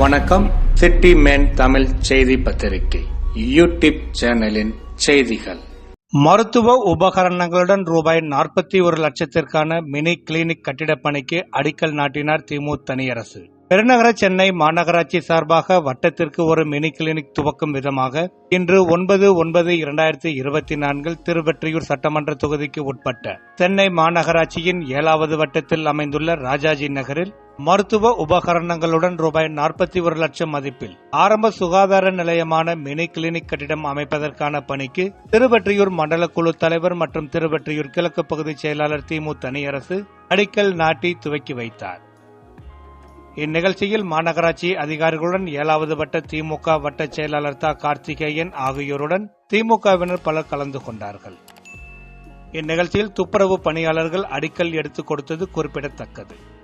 வணக்கம். City man Tamil செய்தி பத்திரிகை. யூடியூப் சேனலின் செய்திகள். மருத்துவ உபகரணங்களுடன் ரூபாய் நாற்பத்தி ஒரு லட்சத்திற்கான மினி கிளினிக் கட்டிடப் பணிக்கு அடிக்கல் நாட்டினார் திமு தனியரசு. பெருநகர சென்னை மாநகராட்சி சார்பாக வட்டத்திற்கு ஒரு மினி கிளினிக் துவக்கும் விதமாக இன்று ஒன்பது ஒன்பது இரண்டாயிரத்தி இருபத்தி நான்கில் திருவெற்றியூர் சட்டமன்ற தொகுதிக்கு உட்பட்ட சென்னை மாநகராட்சியின் ஏழாவது வட்டத்தில் அமைந்துள்ள ராஜாஜி நகரில் மருத்துவ உபகரணங்களுடன் ரூபாய் நாற்பத்தி ஒரு லட்சம் மதிப்பில். ஆரம்ப சுகாதார நிலையமான மினி கிளினிக் கட்டிடம் அமைப்பதற்கான பணிக்கு திருவற்றியூர் மண்டல குழு தலைவர் மற்றும் திருவற்றியூர் கிழக்கு பகுதி செயலாளர் திமு தனியரசு அடிக்கல் நாட்டி துவக்கி வைத்தார். இந்நிகழ்ச்சியில் மாநகராட்சி அதிகாரிகளுடன் ஏழாவது வட்ட திமுக வட்ட செயலாளர் தா. கார்த்திகேயன் ஆகியோருடன் திமுகவினர் பலர் கலந்து கொண்டார்கள். இந்நிகழ்ச்சியில் துப்புரவு பணியாளர்கள் அடிக்கல் எடுத்துக் கொடுத்தது குறிப்பிடத்தக்கது.